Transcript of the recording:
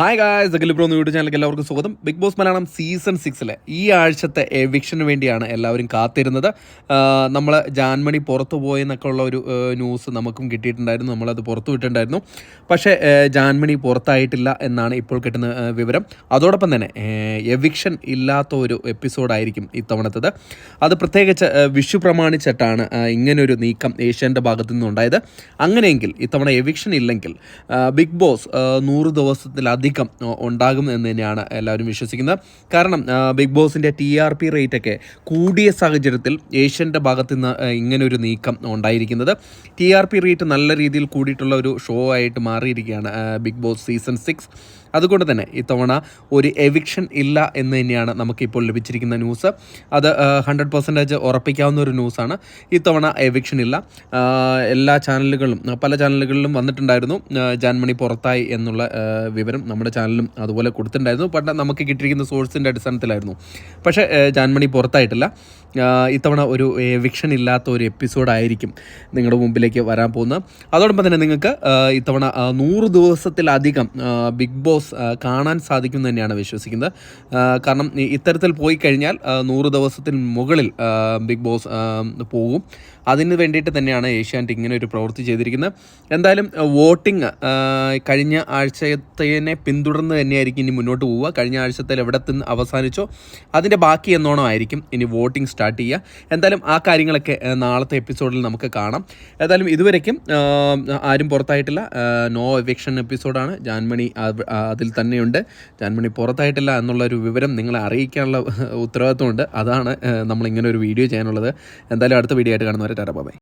Hi guys Akhil bro YouTube ചാനലിലേക്ക് എല്ലാവർക്കും സ്വാഗതം. ബിഗ് ബോസ് മലയാളം സീസൺ സിക്സിലെ ഈ ആഴ്ചത്തെ എവിക്ഷന് വേണ്ടിയാണ് എല്ലാവരും കാത്തിരുന്നത്. നമ്മൾ ജാൻമണി പുറത്തു പോയെന്നൊക്കെ ഉള്ള ഒരു ന്യൂസ് നമുക്കും കിട്ടിയിട്ടുണ്ടായിരുന്നു. നമ്മളത് പുറത്തു വിട്ടിട്ടുണ്ടായിരുന്നു. പക്ഷേ ജാൻമണി പുറത്തായിട്ടില്ല എന്നാണ് ഇപ്പോൾ കിട്ടുന്ന വിവരം. അതോടൊപ്പം തന്നെ എവിക്ഷൻ ഇല്ലാത്ത ഒരു എപ്പിസോഡായിരിക്കും ഇത്തവണത്തത്. അത് പ്രത്യേകിച്ച് വിഷു പ്രമാണിച്ചിട്ടാണ് ഇങ്ങനൊരു നീക്കം ഏഷ്യന്റെ ഭാഗത്തു നിന്നുണ്ടായത്. അങ്ങനെയെങ്കിൽ ഇത്തവണ എവിക്ഷൻ ഇല്ലെങ്കിൽ ബിഗ് ബോസ് നൂറ് ദിവസത്തിലധികം ആ, ഉണ്ടാകും എന്ന് തന്നെയാണ് എല്ലാവരും വിശ്വസിക്കുന്നത്. കാരണം ബിഗ് ബോസിന്റെ ടി ആർ പി റേറ്റൊക്കെ കൂടിയ സാഹചര്യത്തിൽ ഏഷ്യന്റെ ഭാഗത്ത് നിന്ന് ഇങ്ങനൊരു നീക്കം ഉണ്ടായിരിക്കുന്നത്. ടി ആർ പി റേറ്റ് നല്ല രീതിയിൽ കൂടിയിട്ടുള്ള ഒരു ഷോ ആയിട്ട് മാറിയിരിക്കുകയാണ് ബിഗ് ബോസ് സീസൺ സിക്സ് അതുകൊണ്ട് തന്നെ ഇത്തവണ ഒരു എവിക്ഷൻ ഇല്ല എന്ന് തന്നെയാണ് നമുക്കിപ്പോൾ ലഭിച്ചിരിക്കുന്ന ന്യൂസ് അത് ഹൺഡ്രഡ് പെർസെന്റേജ് ഉറപ്പിക്കാവുന്ന ഒരു ന്യൂസാണ് ഇത്തവണ എവിക്ഷൻ ഇല്ല. എല്ലാ ചാനലുകളിലും പല ചാനലുകളിലും വന്നിട്ടുണ്ടായിരുന്നു ജാൻമണി പുറത്തായി എന്നുള്ള വിവരം നമ്മുടെ ചാനലും അതുപോലെ കൊടുത്തിട്ടുണ്ടായിരുന്നു. പണ്ട് നമുക്ക് കിട്ടിയിരിക്കുന്ന സോഴ്സിന്റെ അടിസ്ഥാനത്തിലായിരുന്നു. പക്ഷേ ജാൻമണി പുറത്തായിട്ടില്ല. ഇത്തവണ ഒരു എവിക്ഷൻ ഇല്ലാത്ത ഒരു എപ്പിസോഡായിരിക്കും നിങ്ങളുടെ മുമ്പിലേക്ക് വരാൻ പോകുന്നത്. അതോടൊപ്പം തന്നെ നിങ്ങൾക്ക് ഇത്തവണ നൂറ് ദിവസത്തിലധികം ബിഗ് ബോസ് കാണാൻ സാധിക്കും തന്നെയാണ് വിശ്വസിക്കുന്നത്. കാരണം ഇത്തരത്തിൽ പോയി കഴിഞ്ഞാൽ നൂറ് ദിവസത്തിന് മുകളിൽ ബിഗ് ബോസ് പോകും. അതിന് വേണ്ടിയിട്ട് തന്നെയാണ് ഏഷ്യാനെറ്റ് ഇങ്ങനെ ഒരു പ്രവൃത്തി ചെയ്തിരിക്കുന്നത്. എന്തായാലും വോട്ടിംഗ് കഴിഞ്ഞ ആഴ്ചത്തേനെ പിന്തുടർന്ന് തന്നെയായിരിക്കും ഇനി മുന്നോട്ട് പോവുക. കഴിഞ്ഞ ആഴ്ചത്തിൽ എവിടെ നിന്ന് അവസാനിച്ചോ അതിന്റെ ബാക്കി എന്നോണം ആയിരിക്കും ഇനി വോട്ടിംഗ് സ്റ്റാർട്ട് ചെയ്യുക. എന്തായാലും ആ കാര്യങ്ങളൊക്കെ നാളത്തെ എപ്പിസോഡിൽ നമുക്ക് കാണാം. ഏതായാലും ഇതുവരേക്കും ആരും പുറത്തായിട്ടില്ല. നോ എവിക്ഷൻ എപ്പിസോഡാണ്. ജാൻമണി അതിൽ തന്നെയുണ്ട്. ജാൻമണി പുറത്തായിട്ടില്ല എന്നുള്ള ഒരു വിവരം നിങ്ങളെ അറിയിക്കാനുള്ള ഉത്തരവാദിത്വമുണ്ട്. അതാണ് നമ്മളിങ്ങനെ ഒരു വീഡിയോ ചെയ്യാനുള്ളത്. എന്തായാലും അടുത്ത വീഡിയോ ആയിട്ട് കാണുന്നവരെ ടാറ്റാ ബൈ.